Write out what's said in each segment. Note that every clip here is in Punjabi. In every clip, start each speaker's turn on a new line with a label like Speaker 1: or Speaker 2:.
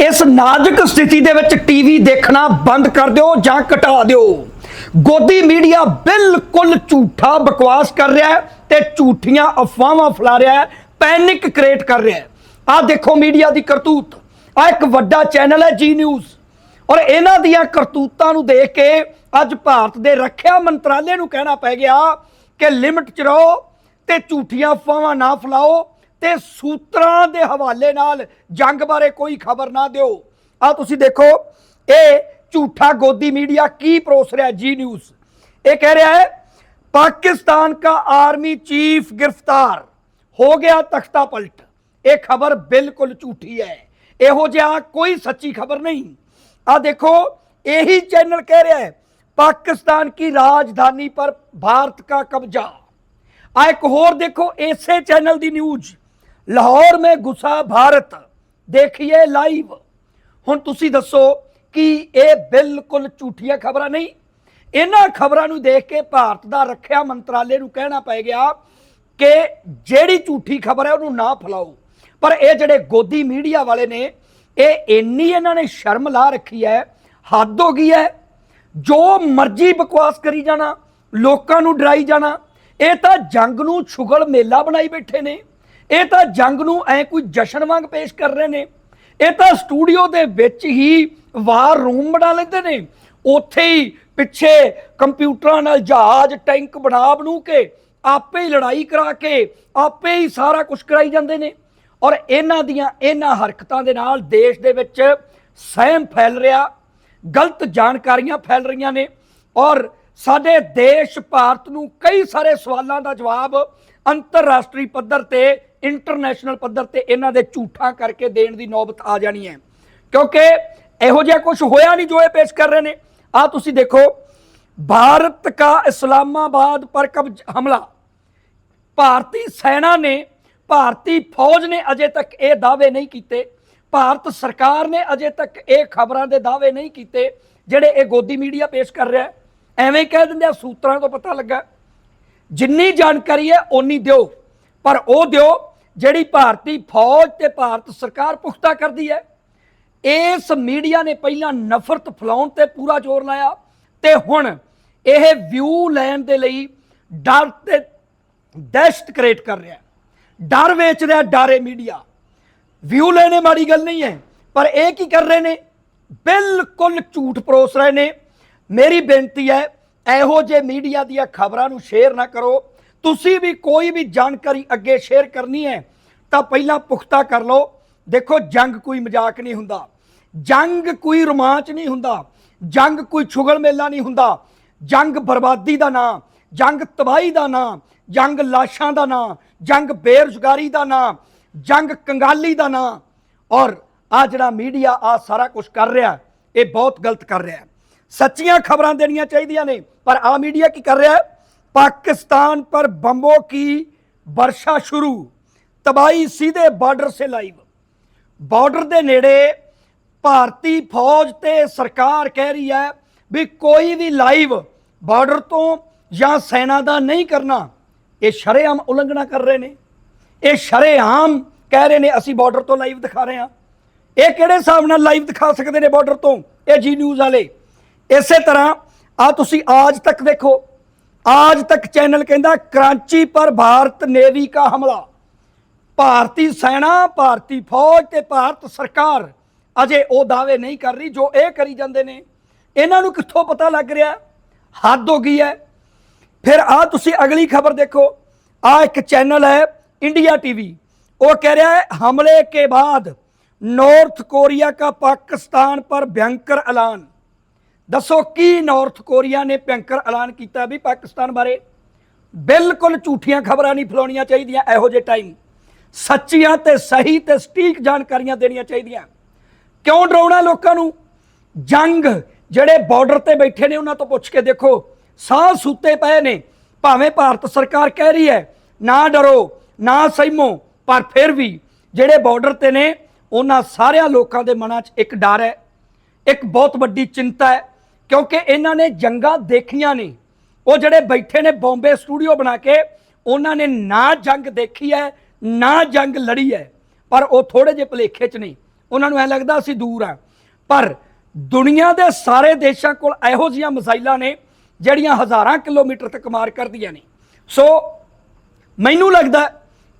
Speaker 1: ਇਸ ਨਾਜ਼ੁਕ ਸਥਿਤੀ ਦੇ ਵਿੱਚ ਟੀਵੀ ਦੇਖਣਾ ਬੰਦ ਕਰ ਦਿਓ ਜਾਂ ਘਟਾ ਦਿਓ। ਗੋਦੀ ਮੀਡੀਆ ਬਿਲਕੁਲ ਝੂਠਾ ਬਕਵਾਸ ਕਰ ਰਿਹਾ ਹੈ ਤੇ ਝੂਠੀਆਂ ਅਫਵਾਹਾਂ ਫੈਲਾ ਰਿਹਾ ਹੈ, ਪੈਨਿਕ ਕ੍ਰੀਏਟ ਕਰ ਰਿਹਾ ਹੈ। ਆਹ ਦੇਖੋ ਮੀਡੀਆ ਦੀ ਕਰਤੂਤ। ਆ ਇੱਕ ਵੱਡਾ ਚੈਨਲ ਹੈ ਜੀ ਨਿਊਜ਼। ਔਰ ਇਹਨਾਂ ਦੀਆਂ ਕਰਤੂਤਾਂ ਨੂੰ ਦੇਖ ਕੇ ਅੱਜ ਭਾਰਤ ਦੇ ਰੱਖਿਆ ਮੰਤਰਾਲੇ ਨੂੰ ਕਹਿਣਾ ਪੈ ਗਿਆ ਕਿ ਲਿਮਟ 'ਚ ਰਹੋ ਤੇ ਝੂਠੀਆਂ ਅਫਵਾਹਾਂ ਨਾ ਫੈਲਾਓ। ਤੇ ਸੂਤਰਾਂ ਦੇ ਹਵਾਲੇ ਨਾਲ ਜੰਗ ਬਾਰੇ ਕੋਈ ਖਬਰ ਨਾ ਦਿਓ। ਆ ਤੁਸੀਂ ਦੇਖੋ, ਇਹ ਝੂਠਾ ਗੋਦੀ ਮੀਡੀਆ ਕੀ ਪਰੋਸ ਰਿਹਾ ਜੀ ਨਿਊਜ਼? ਇਹ ਕਹਿ ਰਿਹਾ ਹੈ, ਪਾਕਿਸਤਾਨ का ਆਰਮੀ ਚੀਫ ਗ੍ਰਿਫਤਾਰ, ਹੋ ਗਿਆ ਤਖ਼ਤਾ ਪਲਟ। ਇਹ ਖਬਰ ਬਿਲਕੁਲ ਝੂਠੀ ਹੈ। ਇਹੋ ਜਿਹਾ ਕੋਈ ਸੱਚੀ ਖਬਰ ਨਹੀਂ। ਆ ਦੇਖੋ, ਇਹੀ ਚੈਨਲ ਕਹਿ ਰਿਹਾ ਹੈ, ਪਾਕਿਸਤਾਨ ਕੀ ਰਾਜਧਾਨੀ ਪਰ ਭਾਰਤ ਦਾ ਕਬਜ਼ਾ। ਆ ਇੱਕ ਹੋਰ ਦੇਖੋ, ਇਸੇ ਚੈਨਲ ਦੀ ਨਿਊਜ਼। ਲਾਹੌਰ ਮੇ ਗੁੱਸਾ ਭਾਰਤ, ਦੇਖੀਏ ਲਾਈਵ ਹੁਣ ਤੁਸੀਂ ਦੱਸੋ ਕਿ ਇਹ ਬਿਲਕੁਲ ਝੂਠੀਆਂ ਖਬਰਾਂ ਨਹੀਂ, ਇਹਨਾਂ ਖਬਰਾਂ ਨੂੰ ਦੇਖ ਕੇ ਭਾਰਤ ਦਾ ਰੱਖਿਆ ਮੰਤਰਾਲੇ ਨੂੰ ਕਹਿਣਾ ਪੈ ਗਿਆ ਕਿ ਜਿਹੜੀ ਝੂਠੀ ਖਬਰ ਹੈ ਉਹਨੂੰ ਨਾ ਫੈਲਾਓ। ਪਰ ਇਹ ਜਿਹੜੇ ਗੋਦੀ ਮੀਡੀਆ ਵਾਲੇ ਨੇ, ਇਹ ਇੰਨੀ ਇਹਨਾਂ ਨੇ ਸ਼ਰਮ ਲਾ ਰੱਖੀ ਹੈ, ਹੱਦ ਹੋ ਗਈ ਹੈ। ਜੋ ਮਰਜ਼ੀ ਬਕਵਾਸ ਕਰੀ ਜਾਣਾ, ਲੋਕਾਂ ਨੂੰ ਡਰਾਈ ਜਾਣਾ, ਇਹ ਤਾਂ ਜੰਗ ਨੂੰ ਛੁਗਲ ਮੇਲਾ ਬਣਾਈ ਬੈਠੇ ਨੇ। ਇਹ ਤਾਂ ਜੰਗ ਨੂੰ ਐ ਕੋਈ ਜਸ਼ਨ ਵਾਂਗ ਪੇਸ਼ ਕਰ ਰਹੇ ਨੇ। ਇਹ ਤਾਂ ਸਟੂਡੀਓ ਦੇ ਵਿੱਚ ਹੀ ਵਾਰ ਰੂਮ ਬਣਾ ਲੈਂਦੇ ਨੇ। ਉੱਥੇ ਹੀ ਪਿੱਛੇ ਕੰਪਿਊਟਰਾਂ ਨਾਲ ਜਹਾਜ਼, ਟੈਂਕ ਬਣਾ ਬਣੂ ਕੇ, ਆਪੇ ਹੀ ਲੜਾਈ ਕਰਾ ਕੇ, ਆਪੇ ਹੀ ਸਾਰਾ ਕੁਝ ਕਰਾਈ ਜਾਂਦੇ ਨੇ। ਔਰ ਇਹਨਾਂ ਦੀਆਂ ਇਹਨਾਂ ਹਰਕਤਾਂ ਦੇ ਨਾਲ ਦੇਸ਼ ਦੇ ਵਿੱਚ ਸਹਿਮ ਫੈਲ ਰਿਹਾ, ਗਲਤ ਜਾਣਕਾਰੀਆਂ ਫੈਲ ਰਹੀਆਂ ਨੇ। ਔਰ ਸਾਡੇ ਦੇਸ਼ ਭਾਰਤ ਨੂੰ ਕਈ ਸਾਰੇ ਸਵਾਲਾਂ ਦਾ ਜਵਾਬ ਅੰਤਰਰਾਸ਼ਟਰੀ ਪੱਧਰ ਤੇ ਇੰਟਰਨੈਸ਼ਨਲ ਪੱਧਰ ਤੇ ਇਹਨਾਂ ਦੇ ਝੂਠਾ ਕਰਕੇ ਦੇਣ ਦੀ ਨੌਬਤ ਆ ਜਾਣੀ ਹੈ। ਕਿਉਂਕਿ ਇਹੋ ਜਿਹਾ ਕੁਝ ਹੋਇਆ ਨਹੀਂ ਜੋ ਇਹ ਪੇਸ਼ ਕਰ ਰਹੇ ਨੇ। ਆ ਤੁਸੀਂ ਦੇਖੋ, ਭਾਰਤ ਦਾ ਇਸਲਾਮਾਬਾਦ ਪਰ ਕਬਜ ਹਮਲਾ। ਭਾਰਤੀ ਸੈਨਾ ਨੇ, ਭਾਰਤੀ ਫੌਜ ਨੇ ਅਜੇ ਤੱਕ ਇਹ ਦਾਅਵੇ ਨਹੀਂ ਕੀਤੇ। ਭਾਰਤ ਸਰਕਾਰ ਨੇ ਅਜੇ ਤੱਕ ਇਹ ਖਬਰਾਂ ਦੇ ਦਾਅਵੇ ਨਹੀਂ ਕੀਤੇ, ਜਿਹੜੇ ਇਹ ਗੋਦੀ ਮੀਡੀਆ ਪੇਸ਼ ਕਰ ਰਿਹਾ ਐਵੇਂ ਕਹਿ ਦਿੰਦੇ ਆ, ਸੂਤਰਾਂ ਤੋਂ ਪਤਾ ਲੱਗਾ। ਜਿੰਨੀ ਜਾਣਕਾਰੀ ਹੈ, ਓਨੀ ਦਿਓ। ਪਰ ਉਹ ਦਿਓ ਜਿਹੜੀ ਭਾਰਤੀ ਫੌਜ ਤੇ ਭਾਰਤ ਸਰਕਾਰ ਪੁਖਤਾ ਕਰਦੀ ਹੈ, ਇਸ ਮੀਡੀਆ ਨੇ ਪਹਿਲਾਂ ਨਫ਼ਰਤ ਫੈਲਾਉਣ ਤੇ ਪੂਰਾ ਜ਼ੋਰ ਲਾਇਆ ਤੇ ਹੁਣ ਇਹ ਵਿਊ ਲੈਣ ਦੇ ਲਈ ਡਰ ਤੇ ਦਹਿਸ਼ਤ ਕ੍ਰੀਏਟ ਕਰ ਰਿਹਾ ਡਰ ਵੇਚ ਰਿਹਾ ਡਾਰੇ ਮੀਡੀਆ। ਵਿਊ ਲੈਣੇ ਮਾੜੀ ਗੱਲ ਨਹੀਂ ਹੈ, ਪਰ ਇਹ ਕੀ ਕਰ ਰਹੇ ਨੇ? ਬਿਲਕੁਲ ਝੂਠ ਪਰੋਸ ਰਹੇ ਨੇ। ਮੇਰੀ ਬੇਨਤੀ ਹੈ, ਇਹੋ ਜੇ ਮੀਡੀਆ ਦੀਆਂ ਖਬਰਾਂ ਨੂੰ ਸ਼ੇਅਰ ਨਾ ਕਰੋ। ਤੁਸੀਂ ਵੀ ਕੋਈ ਵੀ ਜਾਣਕਾਰੀ ਅੱਗੇ ਸ਼ੇਅਰ ਕਰਨੀ ਹੈ, ਤਾਂ ਪਹਿਲਾਂ ਪੁਖਤਾ ਕਰ ਲਓ। ਦੇਖੋ, ਜੰਗ ਕੋਈ ਮਜ਼ਾਕ ਨਹੀਂ ਹੁੰਦਾ। ਜੰਗ ਕੋਈ ਰੋਮਾਂਚ ਨਹੀਂ ਹੁੰਦਾ। ਜੰਗ ਕੋਈ ਛੁਗਲ ਮੇਲਾ ਨਹੀਂ ਹੁੰਦਾ। ਜੰਗ ਬਰਬਾਦੀ ਦਾ ਨਾਂ, ਜੰਗ ਤਬਾਹੀ ਦਾ ਨਾਂ, ਜੰਗ ਲਾਸ਼ਾਂ ਦਾ ਨਾਂ, ਜੰਗ ਬੇਰੁਜ਼ਗਾਰੀ ਦਾ ਨਾਂ, ਜੰਗ ਕੰਗਾਲੀ ਦਾ ਨਾਂ। ਔਰ ਆ ਜਿਹੜਾ ਮੀਡੀਆ ਆ ਸਾਰਾ ਕੁਝ ਕਰ ਰਿਹਾ, ਇਹ ਬਹੁਤ ਗਲਤ ਕਰ ਰਿਹਾ ਸੱਚੀਆਂ ਖਬਰਾਂ ਦੇਣੀਆਂ ਚਾਹੀਦੀਆਂ ਨੇ, ਪਰ ਆ ਮੀਡੀਆ ਕੀ ਕਰ ਰਿਹਾ ਹੈ? पाकिस्तान पर बम्बों की वर्षा शुरू ਤਬਾਈ ਸਿੱਧੇ ਬਾਰਡਰ ਸੇ ਲਾਈਵ। ਬਾਰਡਰ ਦੇ ਨੇੜੇ ਭਾਰਤੀ ਫੌਜ ਤੇ ਸਰਕਾਰ ਕਹਿ ਰਹੀ ਹੈ ਵੀ ਕੋਈ ਵੀ ਲਾਈਵ ਬਾਰਡਰ ਤੋਂ ਜਾਂ ਸੈਨਾ ਦਾ ਨਹੀਂ ਕਰਨਾ, ਇਹ ਸ਼ਰੇਆਮ ਉਲੰਘਣਾ ਕਰ ਰਹੇ ਨੇ। ਇਹ ਸ਼ਰੇਆਮ ਕਹਿ ਰਹੇ ਨੇ, ਅਸੀਂ ਬਾਰਡਰ ਤੋਂ ਲਾਈਵ ਦਿਖਾ ਰਹੇ ਹਾਂ। ਇਹ ਕਿਹੜੇ ਹਿਸਾਬ ਨਾਲ ਲਾਈਵ ਦਿਖਾ ਸਕਦੇ ਨੇ ਬਾਰਡਰ ਤੋਂ? ਇਹ ਜੀ ਨਿਊਜ਼ ਵਾਲੇ। ਇਸੇ ਤਰ੍ਹਾਂ ਆ ਤੁਸੀਂ ਆਜ ਤੱਕ ਦੇਖੋ ਆਜ ਤੱਕ ਚੈਨਲ ਕਹਿੰਦਾ ਕਰਾਚੀ ਪਰ ਭਾਰਤ ਨੇਵੀ ਦਾ ਹਮਲਾ ਭਾਰਤੀ ਸੈਨਾ ਭਾਰਤੀ ਫੌਜ ਤੇ ਭਾਰਤ ਸਰਕਾਰ ਅਜੇ ਉਹ ਦਾਅਵੇ ਨਹੀਂ ਕਰ ਰਹੀ ਜੋ ਇਹ ਕਰੀ ਜਾਂਦੇ ਨੇ ਇਹਨਾਂ ਨੂੰ ਕਿੱਥੋਂ ਪਤਾ ਲੱਗ ਰਿਹਾ ਹੱਦ ਹੋ ਗਈ ਹੈ ਫਿਰ ਆ ਤੁਸੀਂ ਅਗਲੀ ਖਬਰ ਦੇਖੋ ਆ ਇੱਕ ਚੈਨਲ ਹੈ इंडिया टीवी वो कह रहा है हमले के बाद नॉर्थ कोरिया का पाकिस्तान पर भयंकर ऐलान ਦੱਸੋ ਕੀ ਨਾਰਥ ਕੋਰੀਆ ਨੇ ਭਿਅੰਕਰ ਐਲਾਨ ਕੀਤਾ ਵੀ ਪਾਕਿਸਤਾਨ ਬਾਰੇ? ਬਿਲਕੁਲ ਝੂਠੀਆਂ ਖਬਰਾਂ ਨਹੀਂ ਫਲਾਉਣੀਆਂ ਚਾਹੀਦੀਆਂ, ਇਹੋ ਜਿਹੇ ਟਾਈਮ ਸੱਚੀਆਂ ਤੇ ਸਹੀ ਤੇ ਸਟੀਕ ਜਾਣਕਾਰੀਆਂ ਦੇਣੀਆਂ ਚਾਹੀਦੀਆਂ। ਕਿਉਂ ਡਰਾਉਣਾ ਲੋਕਾਂ ਨੂੰ? ਜੰਗ, ਜਿਹੜੇ ਬਾਰਡਰ ਤੇ ਬੈਠੇ ਨੇ, ਉਹਨਾਂ ਤੋਂ ਪੁੱਛ ਕੇ ਦੇਖੋ। ਸਾਹ ਸੁੱਤੇ ਪਏ ਨੇ। ਭਾਵੇਂ ਭਾਰਤ ਸਰਕਾਰ ਕਹਿ ਰਹੀ ਹੈ, ਨਾ ਡਰੋ, ਨਾ ਸਹਿਮੋ, ਪਰ ਫਿਰ ਵੀ ਜਿਹੜੇ ਬਾਰਡਰ ਤੇ ਨੇ, ਉਹਨਾਂ ਸਾਰਿਆਂ ਲੋਕਾਂ ਦੇ ਮਨਾਂ 'ਚ ਇੱਕ ਡਰ ਹੈ। ਇੱਕ ਬਹੁਤ ਵੱਡੀ ਚਿੰਤਾ ਹੈ। ਕਿਉਂਕਿ ਇਹਨਾਂ ਨੇ ਜੰਗਾਂ ਦੇਖੀਆਂ ਨੇ ਉਹ ਜਿਹੜੇ ਬੈਠੇ ਨੇ ਬੰਬੇ ਸਟੂਡੀਓ ਬਣਾ ਕੇ ਉਹਨਾਂ ਨੇ ਨਾ ਜੰਗ ਦੇਖੀ ਹੈ ਨਾ ਜੰਗ ਲੜੀ ਹੈ। ਪਰ ਉਹ ਥੋੜੇ ਜਿਹੇ ਭਲੇਖੇ 'ਚ ਨਹੀਂ। ਉਹਨਾਂ ਨੂੰ ਐ ਲੱਗਦਾ ਅਸੀਂ ਦੂਰ ਆ ਪਰ ਦੁਨੀਆ ਦੇ ਸਾਰੇ ਦੇਸ਼ਾਂ ਕੋਲ ਇਹੋ ਜਿਹੀਆਂ ਮਿਸਾਈਲਾਂ ਨੇ ਜਿਹੜੀਆਂ ਹਜ਼ਾਰਾਂ ਕਿਲੋਮੀਟਰ ਤੱਕ ਮਾਰ ਕਰਦੀਆਂ ਨੇ। ਸੋ ਮੈਨੂੰ ਲੱਗਦਾ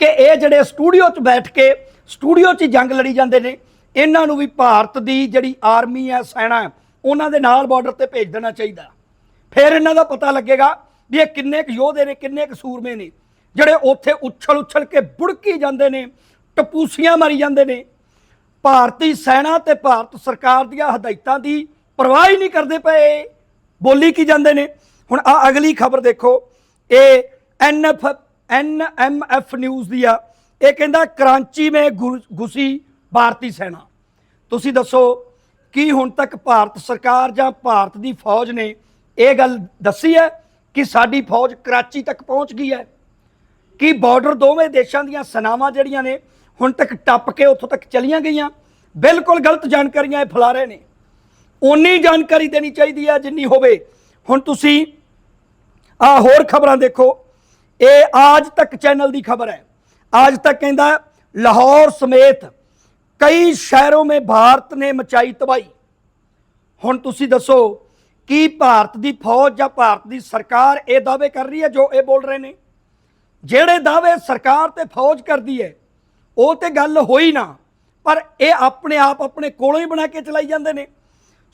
Speaker 1: ਕਿ ਇਹ ਜਿਹੜੇ ਸਟੂਡੀਓ 'ਚ ਬੈਠ ਕੇ ਸਟੂਡੀਓ 'ਚ ਜੰਗ ਲੜੀ ਜਾਂਦੇ ਨੇ ਇਹਨਾਂ ਨੂੰ ਵੀ ਭਾਰਤ ਦੀ ਜਿਹੜੀ ਆਰਮੀ ਹੈ ਸੈਨਾ ਹੈ, ਉਹਨਾਂ ਦੇ ਨਾਲ ਬਾਰਡਰ ਤੇ ਭੇਜ ਦੇਣਾ ਚਾਹੀਦਾ। ਫਿਰ ਇਹਨਾਂ ਦਾ ਪਤਾ ਲੱਗੇਗਾ ਵੀ ਇਹ ਕਿੰਨੇ ਕੁ ਯੋਧੇ ਨੇ, ਕਿੰਨੇ ਕੁ ਸੂਰਮੇ ਨੇ, ਜਿਹੜੇ ਉੱਥੇ ਉੱਛਲ ਉੱਛਲ ਕੇ ਬੁੜਕੀ ਜਾਂਦੇ ਨੇ, ਟਪੂਸੀਆਂ ਮਾਰੀ ਜਾਂਦੇ ਨੇ। ਭਾਰਤੀ ਸੈਨਾ ਤੇ ਭਾਰਤ ਸਰਕਾਰ ਦੀਆਂ ਹਦਾਇਤਾਂ ਦੀ ਪਰਵਾਹ ਹੀ ਨਹੀਂ ਕਰਦੇ ਪਏ। ਬੋਲੀ ਕੀ ਜਾਂਦੇ ਨੇ? ਹੁਣ ਆ ਅਗਲੀ ਖਬਰ ਦੇਖੋ। ਇਹ ਐਨਐਫ ਐਨਐਮਐਫ ਨਿਊਜ਼ ਦੀ ਆ। ਇਹ ਕਹਿੰਦਾ ਕਰਾਂਚੀ ਮੇ ਘੁ- ਘੁਸੀ ਭਾਰਤੀ ਸੈਨਾ। ਤੁਸੀਂ ਦੱਸੋ ਕੀ ਹੁਣ ਤੱਕ ਭਾਰਤ ਸਰਕਾਰ ਜਾਂ ਭਾਰਤ ਦੀ ਫੌਜ ਨੇ ਇਹ ਗੱਲ ਦੱਸੀ ਹੈ ਕਿ ਸਾਡੀ ਫੌਜ ਕਰਾਚੀ ਤੱਕ ਪਹੁੰਚ ਗਈ ਹੈ? ਕਿ ਬਾਰਡਰ ਦੋਵੇਂ ਦੇਸ਼ਾਂ ਦੀਆਂ ਸੈਨਾਵਾਂ ਜਿਹੜੀਆਂ ਨੇ ਹੁਣ ਤੱਕ ਟੱਪ ਕੇ ਉੱਥੋਂ ਤੱਕ ਚਲੀਆਂ ਗਈਆਂ? ਬਿਲਕੁਲ ਗਲਤ ਜਾਣਕਾਰੀਆਂ ਇਹ ਫੈਲਾ ਰਹੇ ਨੇ। ਉਨੀ ਜਾਣਕਾਰੀ ਦੇਣੀ ਚਾਹੀਦੀ ਹੈ ਜਿੰਨੀ ਹੋਵੇ। ਹੁਣ ਤੁਸੀਂ ਆ ਹੋਰ ਖਬਰਾਂ ਦੇਖੋ। ਇਹ ਆਜ ਤੱਕ ਚੈਨਲ ਦੀ ਖਬਰ ਹੈ। ਆਜ ਤੱਕ ਕਹਿੰਦਾ ਲਾਹੌਰ ਸਮੇਤ ਕਈ ਸ਼ਹਿਰੋਂ ਮੇਂ ਭਾਰਤ ਨੇ ਮਚਾਈ ਤਬਾਈ ਹੁਣ ਤੁਸੀਂ ਦੱਸੋ, ਕੀ ਭਾਰਤ ਦੀ ਫੌਜ ਜਾਂ ਭਾਰਤ ਦੀ ਸਰਕਾਰ ਇਹ ਦਾਅਵੇ ਕਰ ਰਹੀ ਹੈ ਜੋ ਇਹ ਬੋਲ ਰਹੇ ਨੇ? ਜਿਹੜੇ ਦਾਅਵੇ ਸਰਕਾਰ ਤੇ ਫੌਜ ਕਰਦੀ ਹੈ, ਉਹ ਤੇ ਗੱਲ ਹੋਈ ਨਾ, ਪਰ ਇਹ ਆਪਣੇ ਆਪ ਆਪਣੇ ਕੋਲੋਂ ਹੀ ਬਣਾ ਕੇ ਚਲਾਈ ਜਾਂਦੇ ਨੇ।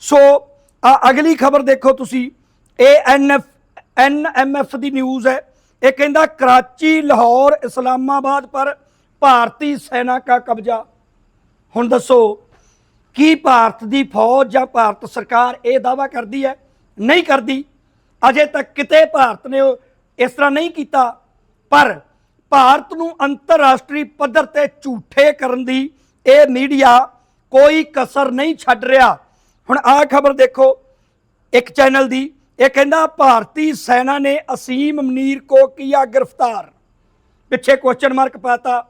Speaker 1: ਸੋ, ਆ ਅਗਲੀ ਖਬਰ ਦੇਖੋ ਤੁਸੀਂ, ਇਹ ਐਨਐਫ ਐਨਐਮਐਫ ਦੀ ਨਿਊਜ਼ ਹੈ। ਇਹ ਕਹਿੰਦਾ, ਕਰਾਚੀ, ਲਾਹੌਰ, ਇਸਲਾਮਾਬਾਦ ਪਰ ਭਾਰਤੀ ਸੈਨਾ ਦਾ ਕਬਜ਼ਾ। ਹੁਣ ਦੱਸੋ, ਕੀ ਭਾਰਤ ਦੀ ਫੌਜ ਜਾਂ ਭਾਰਤ ਸਰਕਾਰ ਇਹ ਦਾਵਾ ਕਰਦੀ ਹੈ? ਨਹੀਂ ਕਰਦੀ। ਅਜੇ ਤੱਕ ਕਿਤੇ ਭਾਰਤ ਨੇ ਇਸ ਤਰ੍ਹਾਂ ਨਹੀਂ ਕੀਤਾ। ਪਰ ਭਾਰਤ ਨੂੰ ਅੰਤਰਰਾਸ਼ਟਰੀ ਪੱਧਰ ਤੇ ਝੂਠੇ ਕਰਨ ਦੀ ਇਹ ਮੀਡੀਆ ਕੋਈ ਕਸਰ ਨਹੀਂ ਛੱਡ ਰਿਹਾ। ਹੁਣ ਆਹ ਖਬਰ ਦੇਖੋ, ਇੱਕ ਚੈਨਲ ਦੀ। ਇਹ ਕਹਿੰਦਾ, ਭਾਰਤੀ ਸੈਨਾ ਨੇ ਅਸੀਮ ਮਨੀਰ ਕੋ ਕੀਆ ਗ੍ਰਿਫਤਾਰ। ਪਿੱਛੇ ਕੁਐਸਚਨ ਮਾਰਕ ਪਾਤਾ।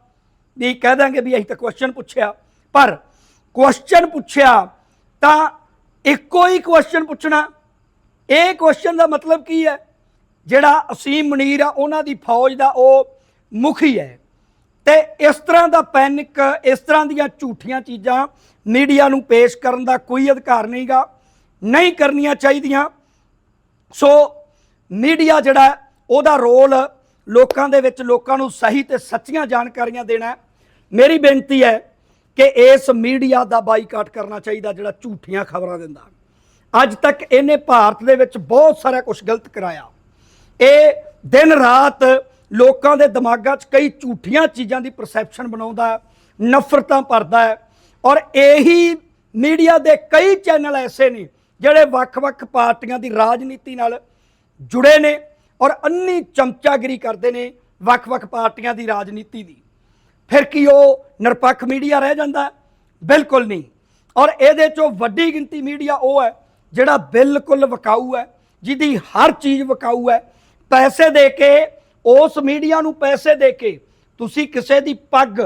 Speaker 1: ਵੀ ਕਹਿ ਦਾਂਗੇ ਵੀ ਅਸੀਂ ਤਾਂ ਕੁਐਸਚਨ ਪੁੱਛਿਆ। ਪਰ ਕੁਐਸਚਨ ਪੁੱਛਿਆ ਤਾਂ ਇੱਕੋ ਹੀ ਕੁਐਸਚਨ ਪੁੱਛਣਾ। ਇਹ ਕੁਐਸਚਨ ਦਾ ਮਤਲਬ ਕੀ ਹੈ? ਜਿਹੜਾ ਅਸੀਮ ਮਨੀਰ ਆ, ਉਹਨਾਂ ਦੀ ਫੌਜ ਦਾ ਉਹ ਮੁਖੀ ਹੈ। ਤੇ ਇਸ ਤਰ੍ਹਾਂ ਦਾ ਪੈਨਿਕ, ਇਸ ਤਰ੍ਹਾਂ ਦੀਆਂ ਝੂਠੀਆਂ ਚੀਜ਼ਾਂ ਮੀਡੀਆ ਨੂੰ ਪੇਸ਼ ਕਰਨ ਦਾ ਕੋਈ ਅਧਿਕਾਰ ਨਹੀਂਗਾ, ਨਹੀਂ ਕਰਨੀਆਂ ਚਾਹੀਦੀਆਂ। ਸੋ ਮੀਡੀਆ ਜਿਹੜਾ ਉਹਦਾ ਰੋਲ ਲੋਕਾਂ ਦੇ ਵਿੱਚ ਲੋਕਾਂ ਨੂੰ ਸਹੀ ਤੇ ਸੱਚੀਆਂ ਜਾਣਕਾਰੀਆਂ ਦੇਣਾ ਮੇਰੀ ਬੇਨਤੀ ਹੈ ਕਿ ਇਸ ਮੀਡੀਆ ਦਾ ਬਾਈਕਾਟ ਕਰਨਾ ਚਾਹੀਦਾ ਜਿਹੜਾ ਝੂਠੀਆਂ ਖਬਰਾਂ ਦਿੰਦਾ। ਅੱਜ ਤੱਕ ਇਹਨੇ ਭਾਰਤ ਦੇ ਵਿੱਚ ਬਹੁਤ ਸਾਰਾ ਕੁਝ ਗਲਤ ਕਰਾਇਆ। ਇਹ ਦਿਨ ਰਾਤ ਲੋਕਾਂ ਦੇ ਦਿਮਾਗਾਂ 'ਚ ਕਈ ਝੂਠੀਆਂ ਚੀਜ਼ਾਂ ਦੀ ਪਰਸੈਪਸ਼ਨ ਬਣਾਉਂਦਾ, ਨਫ਼ਰਤਾਂ ਭਰਦਾ ਹੈ ਔਰ ਇਹੀ ਮੀਡੀਆ ਦੇ ਕਈ ਚੈਨਲ ਐਸੇ ਨੇ ਜਿਹੜੇ ਵੱਖ-ਵੱਖ ਪਾਰਟੀਆਂ ਦੀ ਰਾਜਨੀਤੀ ਨਾਲ ਜੁੜੇ ਨੇ ਔਰ ਅੰਨੀ ਚਮਚਾਗਿਰੀ ਕਰਦੇ ਨੇ ਵੱਖ-ਵੱਖ ਪਾਰਟੀਆਂ ਦੀ ਰਾਜਨੀਤੀ ਦੀ। ਫਿਰ ਕੀ ਉਹ ਨਿਰਪੱਖ ਮੀਡੀਆ ਰਹਿ ਜਾਂਦਾ ਬਿਲਕੁਲ ਨਹੀਂ। ਔਰ ਇਹਦੇ ਚੋਂ ਵੱਡੀ ਗਿਣਤੀ ਮੀਡੀਆ ਉਹ ਹੈ ਜਿਹੜਾ ਬਿਲਕੁਲ ਵਿਕਾਊ ਹੈ, ਜਿਹਦੀ ਹਰ ਚੀਜ਼ ਵਿਕਾਊ ਹੈ। ਪੈਸੇ ਦੇ ਕੇ, ਉਸ ਮੀਡੀਆ ਨੂੰ ਪੈਸੇ ਦੇ ਕੇ ਤੁਸੀਂ ਕਿਸੇ ਦੀ ਪੱਗ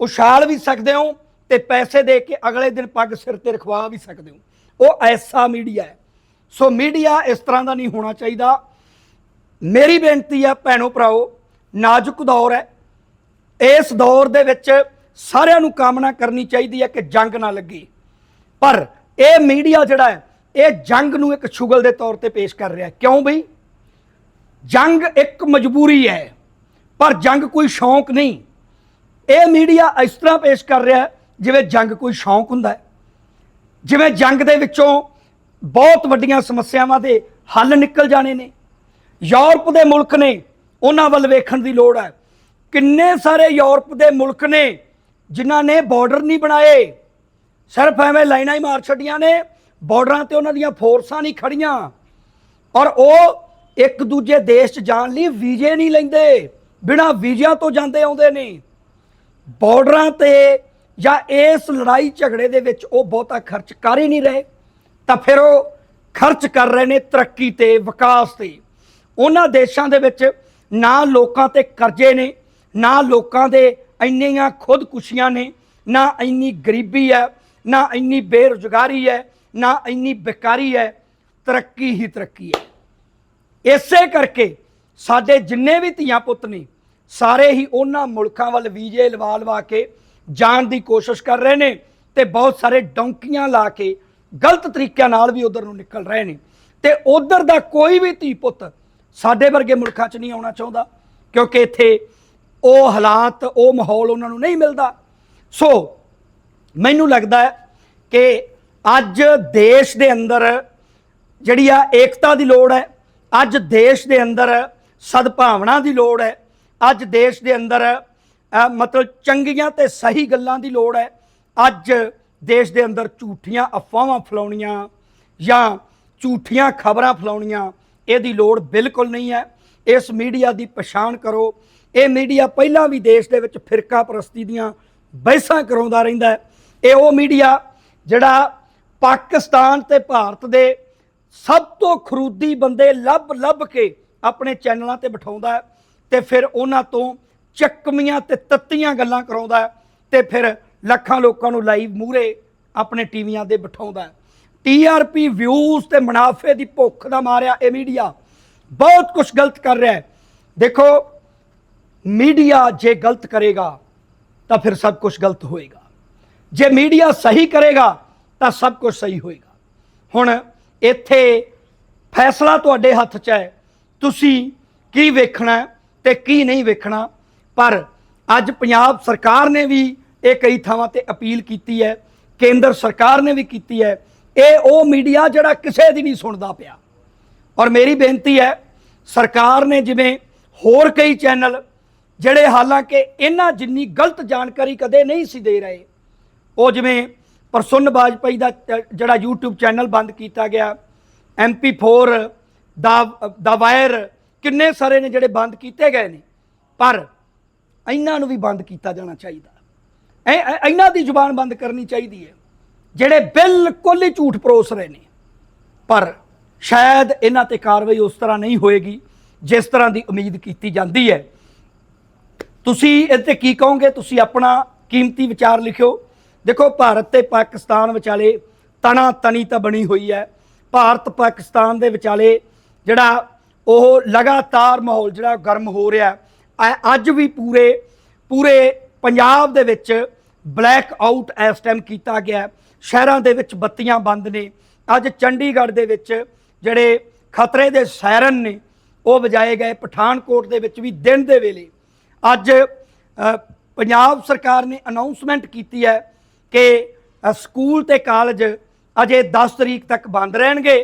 Speaker 1: ਉਛਾਲ ਵੀ ਸਕਦੇ ਹੋ ਤੇ ਪੈਸੇ ਦੇ ਕੇ ਅਗਲੇ ਦਿਨ ਪੱਗ ਸਿਰ ਤੇ ਰਖਵਾ ਵੀ ਸਕਦੇ ਹੋ। ਉਹ ਐਸਾ ਮੀਡੀਆ ਹੈ। ਸੋ ਮੀਡੀਆ ਇਸ ਤਰ੍ਹਾਂ ਦਾ ਨਹੀਂ ਹੋਣਾ ਚਾਹੀਦਾ। ਮੇਰੀ ਬੇਨਤੀ ਹੈ ਭੈਣੋ ਭਰਾਓ, ਨਾਜ਼ੁਕ ਦੌਰ ਹੈ। ਇਸ ਦੌਰ ਦੇ ਵਿੱਚ ਸਾਰਿਆਂ ਨੂੰ ਕਾਮਨਾ ਕਰਨੀ ਚਾਹੀਦੀ ਹੈ ਕਿ ਜੰਗ ਨਾ ਲੱਗੇ। ਪਰ ਇਹ ਮੀਡੀਆ ਜਿਹੜਾ ਹੈ, ਇਹ ਜੰਗ ਨੂੰ ਇੱਕ ਸ਼ੁਗਲ ਦੇ ਤੌਰ ਤੇ ਪੇਸ਼ ਕਰ ਰਿਹਾ ਕਿਉਂ ਬਈ? ਜੰਗ ਇੱਕ ਮਜਬੂਰੀ ਹੈ, ਪਰ ਜੰਗ ਕੋਈ ਸ਼ੌਂਕ ਨਹੀਂ। ਇਹ ਮੀਡੀਆ ਇਸ ਤਰ੍ਹਾਂ ਪੇਸ਼ ਕਰ ਰਿਹਾ ਜਿਵੇਂ ਜੰਗ ਕੋਈ ਸ਼ੌਂਕ ਹੁੰਦਾ ਹੈ। ਜਿਵੇਂ ਜੰਗ ਦੇ ਵਿੱਚੋਂ ਬਹੁਤ ਵੱਡੀਆਂ ਸਮੱਸਿਆਵਾਂ ਦੇ ਹੱਲ ਨਿਕਲ ਜਾਣੇ ਨੇ। ਯੂਰਪ ਦੇ ਮੁਲਕ ਨੇ ਉਹਨਾਂ ਵੱਲ ਵੇਖਣ ਦੀ ਲੋੜ ਹੈ। ਕਿੰਨੇ ਸਾਰੇ ਯੂਰਪ ਦੇ ਮੁਲਕ ਨੇ ਜਿਨ੍ਹਾਂ ਨੇ ਬਾਰਡਰ ਨਹੀਂ ਬਣਾਏ? ਸਿਰਫ ਐਵੇਂ ਲਾਈਨਾਂ ਹੀ ਮਾਰ ਛੱਡੀਆਂ ਨੇ, ਬਾਰਡਰਾਂ ਤੇ ਉਹਨਾਂ ਦੀਆਂ ਫੋਰਸਾਂ ਨਹੀਂ ਖੜੀਆਂ। ਔਰ ਉਹ ਇੱਕ ਦੂਜੇ ਦੇਸ਼ 'ਚ ਜਾਣ ਲਈ ਵੀਜ਼ੇ ਨਹੀਂ ਲੈਂਦੇ, ਬਿਨਾਂ ਵੀਜ਼ਿਆਂ ਤੋਂ ਜਾਂਦੇ ਆਉਂਦੇ ਨੇ। ਬਾਰਡਰਾਂ ਤੇ ਜਾਂ ਇਸ ਲੜਾਈ ਝਗੜੇ ਦੇ ਵਿੱਚ ਉਹ ਬਹੁਤਾ ਖਰਚ ਕਰ ਹੀ ਨਹੀਂ ਰਹੇ, ਤਾਂ ਫਿਰ ਉਹ ਖਰਚ ਕਰ ਰਹੇ ਨੇ ਤਰੱਕੀ ਤੇ ਵਿਕਾਸ ਤੇ। ਉਹਨਾਂ ਦੇਸ਼ਾਂ ਦੇ ਵਿੱਚ ਨਾ ਲੋਕਾਂ ਤੇ ਕਰਜ਼ੇ ਨੇ ਨਾ ਲੋਕਾਂ ਦੇ ਇੰਨੀਆਂ ਖੁਦਕੁਸ਼ੀਆਂ ਨੇ, ਨਾ ਇੰਨੀ ਗਰੀਬੀ ਹੈ, ਨਾ ਇੰਨੀ ਬੇਰੁਜ਼ਗਾਰੀ ਹੈ, ਨਾ ਇੰਨੀ ਬੇਕਾਰੀ ਹੈ, ਤਰੱਕੀ ਹੀ ਤਰੱਕੀ ਹੈ। ਇਸੇ ਕਰਕੇ ਸਾਡੇ ਜਿੰਨੇ ਵੀ ਧੀਆਂ ਪੁੱਤ ਨੇ, ਸਾਰੇ ਹੀ ਉਹਨਾਂ ਮੁਲਕਾਂ ਵੱਲ ਵੀਜ਼ੇ ਲਵਾ ਲਵਾ ਕੇ ਜਾਣ ਦੀ ਕੋਸ਼ਿਸ਼ ਕਰ ਰਹੇ ਨੇ ਤੇ ਬਹੁਤ ਸਾਰੇ ਡੌਂਕੀਆਂ ਲਾ ਕੇ ਗਲਤ ਤਰੀਕਿਆਂ ਨਾਲ ਵੀ ਉਧਰ ਨੂੰ ਨਿਕਲ ਰਹੇ ਨੇ। ਤੇ ਉਧਰ ਦਾ ਕੋਈ ਵੀ ਧੀ ਪੁੱਤ ਸਾਡੇ ਵਰਗੇ ਮੁਲਕਾਂ 'ਚ ਨਹੀਂ ਆਉਣਾ ਚਾਹੁੰਦਾ, ਕਿਉਂਕਿ ਇੱਥੇ ਉਹ ਹਾਲਾਤ, ਉਹ ਮਾਹੌਲ ਉਹਨਾਂ ਨੂੰ ਨਹੀਂ ਮਿਲਦਾ। ਸੋ ਮੈਨੂੰ ਲੱਗਦਾ ਹੈ ਕਿ ਅੱਜ ਦੇਸ਼ ਦੇ ਅੰਦਰ ਜਿਹੜੀ ਆ ਏਕਤਾ ਦੀ ਲੋੜ ਹੈ, ਅੱਜ ਦੇਸ਼ ਦੇ ਅੰਦਰ ਸਦਭਾਵਨਾ ਦੀ ਲੋੜ ਹੈ, ਅੱਜ ਦੇਸ਼ ਦੇ ਅੰਦਰ ਮਤਲਬ ਚੰਗੀਆਂ ਤੇ ਸਹੀ ਗੱਲਾਂ ਦੀ ਲੋੜ ਹੈ, ਅੱਜ ਦੇਸ਼ ਦੇ ਅੰਦਰ ਝੂਠੀਆਂ ਅਫਵਾਹਾਂ ਫੈਲਾਉਣੀਆਂ ਜਾਂ ਝੂਠੀਆਂ ਖਬਰਾਂ ਫੈਲਾਉਣੀਆਂ, ਇਹਦੀ ਲੋੜ ਬਿਲਕੁਲ ਨਹੀਂ ਹੈ। ਇਸ ਮੀਡੀਆ ਦੀ ਪਛਾਣ ਕਰੋ ਇਹ ਮੀਡੀਆ ਪਹਿਲਾਂ ਵੀ ਦੇਸ਼ ਦੇ ਵਿੱਚ ਫਿਰਕਾ ਪ੍ਰਸਤੀ ਦੀਆਂ ਬਹਿਸਾਂ ਕਰਾਉਂਦਾ ਰਹਿੰਦਾ ਹੈ। ਇਹ ਉਹ ਮੀਡੀਆ ਜਿਹੜਾ ਪਾਕਿਸਤਾਨ ਤੇ ਭਾਰਤ ਦੇ ਸਭ ਤੋਂ ਖਰੂਦੀ ਬੰਦੇ ਲੱਭ ਲੱਭ ਕੇ ਆਪਣੇ ਚੈਨਲਾਂ ਤੇ ਬਿਠਾਉਂਦਾ ਹੈ ਤੇ ਫਿਰ ਉਹਨਾਂ ਤੋਂ ਚੱਕਮੀਆਂ ਤੇ ਤੱਤੀਆਂ ਗੱਲਾਂ ਕਰਾਉਂਦਾ ਹੈ ਤੇ ਫਿਰ ਲੱਖਾਂ ਲੋਕਾਂ ਨੂੰ ਲਾਈਵ ਮੂਹਰੇ ਆਪਣੇ ਟੀਵੀਆਂ ਦੇ ਬਿਠਾਉਂਦਾ ਹੈ। ਟੀਆਰਪੀ ਵਿਊਜ਼ ਤੇ ਮੁਨਾਫੇ ਦੀ ਭੁੱਖ ਦਾ ਮਾਰਿਆ ਇਹ ਮੀਡੀਆ। ਬਹੁਤ ਕੁਝ ਗਲਤ ਕਰ ਰਿਹਾ ਹੈ। ਦੇਖੋ ਮੀਡੀਆ ਜੇ ਗਲਤ ਕਰੇਗਾ, ਤਾਂ ਫਿਰ ਸਭ ਕੁਝ ਗਲਤ ਹੋਏਗਾ। ਜੇ ਮੀਡੀਆ ਸਹੀ ਕਰੇਗਾ, ਤਾਂ ਸਭ ਕੁਝ ਸਹੀ ਹੋਏਗਾ। ਹੁਣ ਇੱਥੇ ਫੈਸਲਾ ਤੁਹਾਡੇ ਹੱਥ 'ਚ ਹੈ। ਤੁਸੀਂ ਕੀ ਵੇਖਣਾ ਹੈ ਤੇ ਕੀ ਨਹੀਂ ਵੇਖਣਾ? ਪਰ ਅੱਜ ਪੰਜਾਬ ਸਰਕਾਰ ਨੇ ਵੀ ਇਹ ਕਈ ਥਾਵਾਂ ਤੇ ਅਪੀਲ ਕੀਤੀ ਹੈ, ਕੇਂਦਰ ਸਰਕਾਰ ਨੇ ਵੀ ਕੀਤੀ ਹੈ, ਇਹ ਉਹ ਮੀਡੀਆ ਜਿਹੜਾ ਕਿਸੇ ਦੀ ਨਹੀਂ ਸੁਣਦਾ ਪਿਆ। ਔਰ ਮੇਰੀ ਬੇਨਤੀ ਹੈ, ਸਰਕਾਰ ਨੇ ਜਿਵੇਂ ਹੋਰ ਕਈ ਚੈਨਲ ਜਿਹੜੇ ਹਾਲਾਂਕਿ ਇਹਨਾਂ ਜਿੰਨੀ ਗਲਤ ਜਾਣਕਾਰੀ ਕਦੇ ਨਹੀਂ ਸੀ ਦੇ ਰਹੇ, ਉਹ ਜਿਵੇਂ ਪ੍ਰਸੁੰਨ ਬਾਜਪਾਈ ਦਾ ਚ- ਜਿਹੜਾ YouTube ਚੈਨਲ ਬੰਦ ਕੀਤਾ ਗਿਆ MP4 ਦਾ ਦਾ ਵਾਇਰ, ਕਿੰਨੇ ਸਾਰੇ ਨੇ ਜਿਹੜੇ ਬੰਦ ਕੀਤੇ ਗਏ ਨੇ, ਪਰ ਇਹਨਾਂ ਨੂੰ ਵੀ ਬੰਦ ਕੀਤਾ ਜਾਣਾ ਚਾਹੀਦਾ। ਐ- ਇਹਨਾਂ ਦੀ ਜ਼ੁਬਾਨ ਬੰਦ ਕਰਨੀ ਚਾਹੀਦੀ ਹੈ, ਜਿਹੜੇ ਬਿਲਕੁਲ ਹੀ ਝੂਠ ਪਰੋਸ ਰਹੇ ਨੇ, ਪਰ ਸ਼ਾਇਦ ਇਹਨਾਂ ਤੇ ਕਾਰਵਾਈ ਉਸ ਤਰ੍ਹਾਂ ਨਹੀਂ ਹੋਏਗੀ, ਜਿਸ ਤਰ੍ਹਾਂ ਦੀ ਉਮੀਦ ਕੀਤੀ ਜਾਂਦੀ ਹੈ। ਤੁਸੀਂ ਇਹ ਤੇ ਕੀ ਕਹੋਗੇ? ਤੁਸੀਂ ਆਪਣਾ ਕੀਮਤੀ ਵਿਚਾਰ ਲਿਖਿਓ। ਦੇਖੋ, ਭਾਰਤ ਤੇ ਪਾਕਿਸਤਾਨ ਵਿਚਾਲੇ ਤਣਾ ਤਣੀ ਤਾਂ ਬਣੀ ਹੋਈ ਹੈ। ਭਾਰਤ ਪਾਕਿਸਤਾਨ ਦੇ ਵਿਚਾਲੇ ਜਿਹੜਾ ਉਹ ਲਗਾਤਾਰ ਮਾਹੌਲ, ਜਿਹੜਾ ਗਰਮ ਹੋ ਰਿਹਾ ਅੱਜ ਵੀ ਪੂਰੇ ਪੂਰੇ ਪੰਜਾਬ ਦੇ ਵਿੱਚ ਬਲੈਕ ਆਊਟ ਇਸ ਟਾਈਮ ਕੀਤਾ ਗਿਆ ਸ਼ਹਿਰਾਂ ਦੇ ਵਿੱਚ ਬੱਤੀਆਂ ਬੰਦ ਨੇ। ਅੱਜ ਚੰਡੀਗੜ੍ਹ ਦੇ ਵਿੱਚ ਜਿਹੜੇ ਖਤਰੇ ਦੇ ਸਾਇਰਨ ਨੇ, ਉਹ ਵਜਾਏ ਗਏ। ਪਠਾਨਕੋਟ ਦੇ ਵਿੱਚ ਵੀ ਦਿਨ ਦੇ ਵੇਲੇ ਅੱਜ ਪੰਜਾਬ ਸਰਕਾਰ ਨੇ ਅਨਾਉਂਸਮੈਂਟ ਕੀਤੀ ਹੈ ਕਿ ਸਕੂਲ ਤੇ ਕਾਲਜ ਅਜੇ 10 ਤਰੀਕ ਤੱਕ ਬੰਦ ਰਹਿਣਗੇ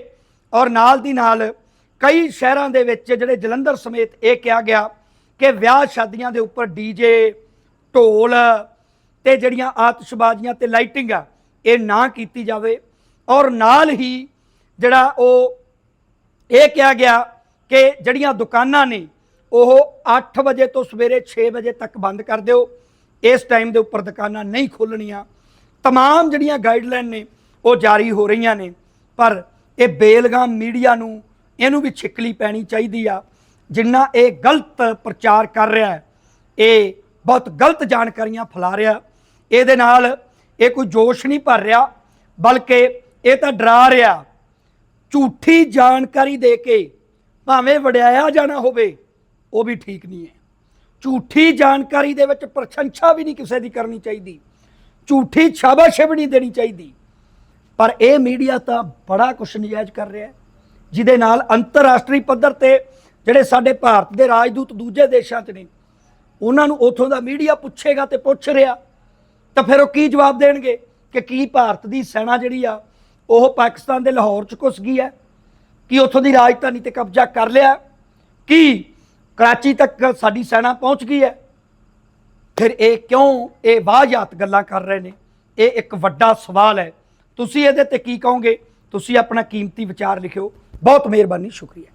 Speaker 1: ਔਰ ਨਾਲ ਦੀ ਨਾਲ ਕਈ ਸ਼ਹਿਰਾਂ ਦੇ ਵਿੱਚ ਜਿਹੜੇ ਜਲੰਧਰ ਸਮੇਤ ਇਹ ਕਿਹਾ ਗਿਆ ਕਿ ਵਿਆਹ ਸ਼ਾਦੀਆਂ ਦੇ ਉੱਪਰ ਡੀਜੇ ਢੋਲ ਤੇ ਜਿਹੜੀਆਂ ਆਤਿਸ਼ਬਾਜ਼ੀਆਂ ਤੇ ਲਾਈਟਿੰਗ ਆ, ਇਹ ਨਾ ਕੀਤੀ ਜਾਵੇ। ਔਰ ਨਾਲ ਹੀ ਜਿਹੜਾ ਉਹ ਇਹ ਕਿਹਾ ਗਿਆ ਕਿ ਜਿਹੜੀਆਂ ਦੁਕਾਨਾਂ ਨੇ ਉਹ 8 ਵਜੇ ਤੋਂ ਸਵੇਰੇ 6 ਵਜੇ ਤੱਕ ਬੰਦ ਕਰ ਦਿਓ ਇਸ ਟਾਈਮ ਦੇ ਉੱਪਰ ਦੁਕਾਨਾਂ ਨਹੀਂ ਖੋਲਣੀਆਂ तमाम ਜਿਹੜੀਆਂ ਗਾਈਡਲਾਈਨ ਨੇ ਉਹ ਜਾਰੀ ਹੋ ਰਹੀਆਂ ਨੇ ਪਰ ਇਹ ਬੇਲਗਾਮ ਮੀਡੀਆ ਨੂੰ ਇਹਨੂੰ ਵੀ ਛਿੱਕਲੀ ਪੈਣੀ ਚਾਹੀਦੀ ਆ ਜਿੰਨਾ ਇਹ ਗਲਤ ਪ੍ਰਚਾਰ ਕਰ ਰਿਹਾ ਹੈ ਇਹ ਬਹੁਤ ਗਲਤ ਜਾਣਕਾਰੀਆਂ ਫੈਲਾ ਰਿਹਾ ਇਹਦੇ ਨਾਲ ਇਹ ਕੋਈ ਜੋਸ਼ ਨਹੀਂ ਭਰ ਰਿਹਾ ਬਲਕਿ ਇਹ ਤਾਂ ਡਰਾ ਰਿਹਾ ਝੂਠੀ ਜਾਣਕਾਰੀ ਦੇ ਕੇ ਭਾਵੇਂ ਵਡਿਆਇਆ ਜਾਣਾ ਹੋਵੇ ਉਹ ਵੀ ਠੀਕ ਨਹੀਂ ਹੈ। ਝੂਠੀ ਜਾਣਕਾਰੀ ਦੇ ਵਿੱਚ ਪ੍ਰਸ਼ੰਸਾ ਵੀ ਨਹੀਂ ਕਿਸੇ ਦੀ ਕਰਨੀ ਚਾਹੀਦੀ। ਝੂਠੀ ਸ਼ਾਬਾਸ਼ ਵੀ ਨਹੀਂ ਦੇਣੀ ਚਾਹੀਦੀ। ਪਰ ਇਹ ਮੀਡੀਆ ਤਾਂ ਬੜਾ ਕੁਛ ਨਜਾਇਜ਼ ਕਰ ਰਿਹਾ ਹੈ, ਜਿਹਦੇ ਨਾਲ ਅੰਤਰਰਾਸ਼ਟਰੀ ਪੱਧਰ ਤੇ ਜਿਹੜੇ ਸਾਡੇ ਭਾਰਤ ਦੇ ਰਾਜਦੂਤ ਦੂਜੇ ਦੇਸ਼ਾਂ 'ਚ ਨੇ, ਉਹਨਾਂ ਨੂੰ ਉਥੋਂ ਦਾ ਮੀਡੀਆ ਪੁੱਛੇਗਾ ਤੇ ਪੁੱਛ ਰਿਹਾ। ਤਾਂ ਫਿਰ ਉਹ ਕੀ ਜਵਾਬ ਦੇਣਗੇ ਕਿ ਕੀ ਭਾਰਤ ਦੀ ਸੈਨਾ ਜਿਹੜੀ ਆ, ਉਹ ਪਾਕਿਸਤਾਨ ਦੇ ਲਾਹੌਰ 'ਚ ਘੁਸ ਗਈ ਹੈ? ਕੀ ਉੱਥੋਂ ਦੀ ਰਾਜਧਾਨੀ ਤੇ ਕਬਜ਼ਾ ਕਰ ਲਿਆ? ਕੀ ਕਰਾਚੀ ਤੱਕ ਸਾਡੀ ਸੈਨਾ ਪਹੁੰਚ ਗਈ ਹੈ। ਫਿਰ ਇਹ ਕਿਉਂ ਇਹ ਵਾਹਿਯਾਤ ਗੱਲਾਂ ਕਰ ਰਹੇ ਨੇ? ਇਹ ਇੱਕ ਵੱਡਾ ਸਵਾਲ ਹੈ। ਤੁਸੀਂ ਇਹਦੇ ਤੇ ਕੀ ਕਹੋਗੇ? ਤੁਸੀਂ ਆਪਣਾ ਕੀਮਤੀ ਵਿਚਾਰ ਲਿਖਿਓ। ਬਹੁਤ ਮਿਹਰਬਾਨੀ, ਸ਼ੁਕਰੀਆ।